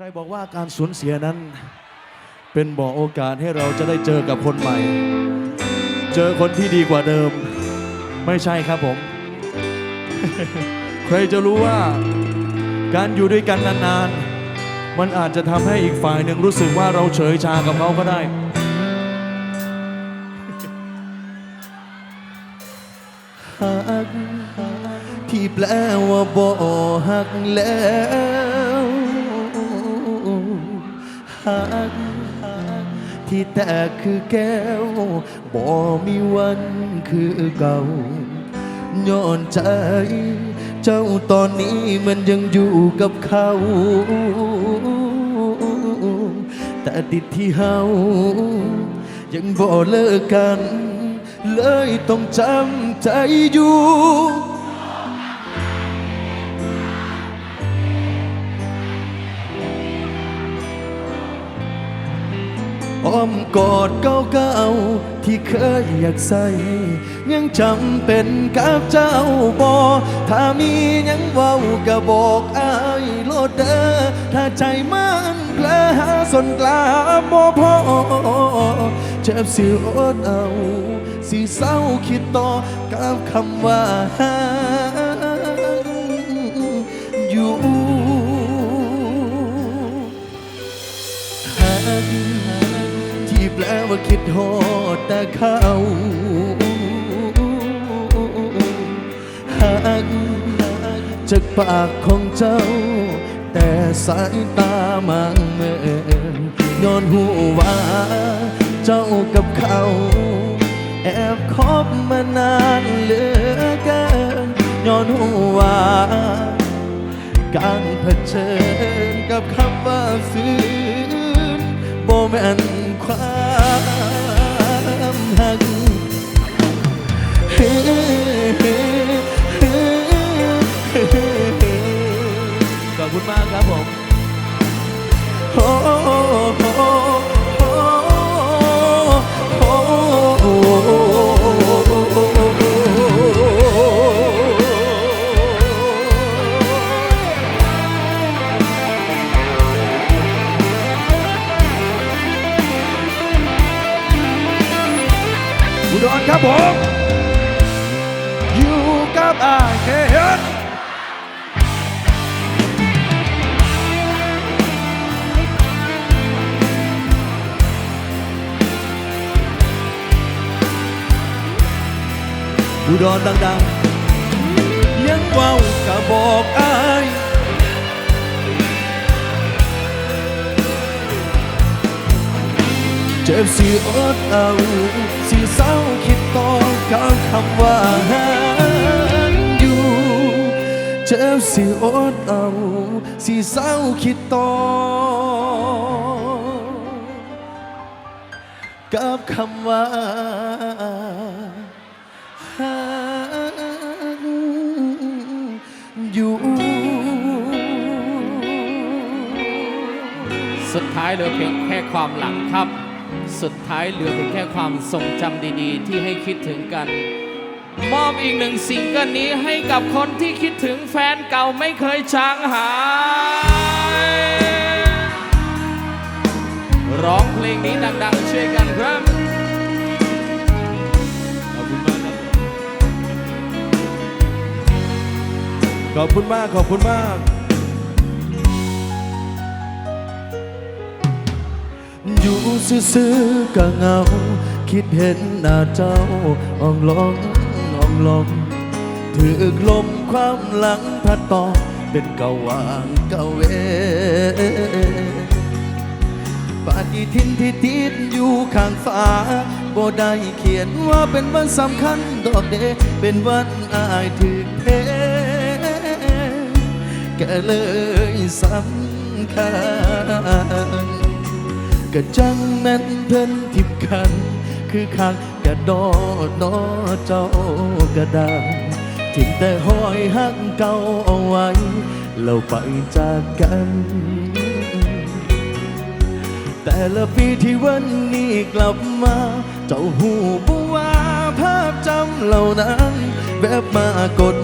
ใครบอกว่าการสูญเสียนั้น เป็นบ่อโอกาสให้เราจะได้เจอกับคนใหม่ เจอคนที่ดีกว่าเดิม ไม่ใช่ครับผม ใครจะรู้ว่าการอยู่ด้วยกันนานๆ มันอาจจะทำให้อีกฝ่ายหนึ่งรู้สึกว่าเราเฉยชากับเขาก็ได้หักที่แปลว่าบ่หักแล้ว หักที่แตกคือแก้วบ่มีวันคือเก่าย้อนใจ เจ้าตอนนี้มันยังอยู่กับเขา แต่ติดที่เฮายังบ่เลิกกัน เลยต้องจำใจอยู่ มกอดเก่าๆที่เคยอยากใส่ ยังจำเป็นกับเจ้าบอถ้ามียังเว้าก็บอกอายโลดเดอถ้าใจมันแผลสนกลาบ่พอเจ็บสิอดเอา สิเศร้าคิดต่อกับคำว่าหัก แปลว่าคิดโหดแต่เขาหักจากปากของเจ้า แต่สายตามันเมินย้อนหูว่า เจ้ากับเขา แอบคบมานานเหลือเกินย้อนหูว่า การเผชิญกับคำว่าฝืนโบ่แม่นความหัก อุดรครับผมอยู่กับอาเกนอุดรดังๆ ยังเว้ากะบอกอาย เจ็บสิอดเอาสิเศร้าคิดต่อกับคำว่าหักอยู่เจ็บสิอดเอาสิเศร้าคิดต่อกับคำว่าหักอยู่สุดท้ายเหลือเพียงแค่ความหลังครับ สุดท้ายเหลือเพียงแค่ความทรงจำดีๆ ที่ให้คิดถึงกัน มอบอีกหนึ่งซิงเกิลนี้ให้กับคนที่คิดถึงแฟนเก่าไม่เคยจางหาย ร้องเพลงนี้ดังๆช่วยกันครับขอบคุณมากขอบคุณมากอ อยู่ซื่อๆก็เหงา คิดเห็นหน้าเจ้าอ่องลองอ่องลองถือลมความหลังพัดต่อเป็นเกาวางเกเวปฏิทินที่ติดอยู่ข้างฟ้าบ่ได้เขียนว่าเป็นวันสำคัญดอกเดเป็นวันอายถึกเพก็เลยสำคัญ ก็จังแม่นเพิ่นทิบคัน คือคักกะดอดอเจ้ากระดาทิมแต่ห้อยหักเก่าเอาไว้เราไปจากกัน แต่ละปีที่วันนี้กลับมา เจ้าหูบว่าภาพจำเหล่านั้นแวบมากด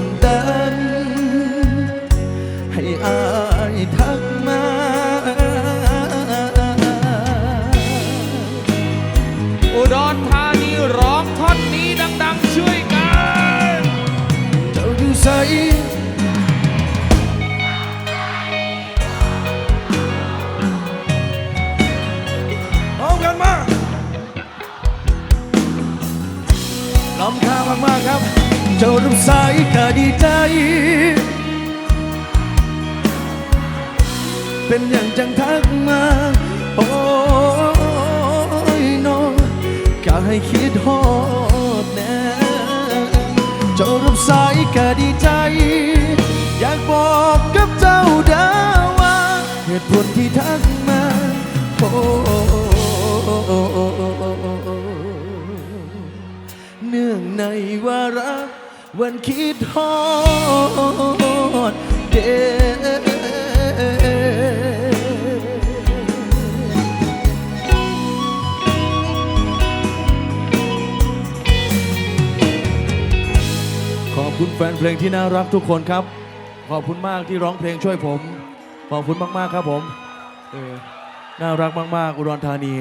ใสพร้อมกันมาล้ำค่ามากๆครับ เจ้ารูปสายก็ดีใจ เป็นอย่างจังทักมา โอ้ยน้องก็ให้คิดฮอดแน่เจ้ารับสายก็ดีใจ อยากบอกกับเจ้าดาว่าเหตุผลที่ทักมาโอ้เนื่องในวาระวันคิดฮอดเด ขอบคุณแฟนเพลงที่น่ารักทุกคนครับ ขอบคุณมากที่ร้องเพลงช่วยผม ขอบคุณมาก ๆ ครับผม น่ารักมาก ๆ อุดรธานี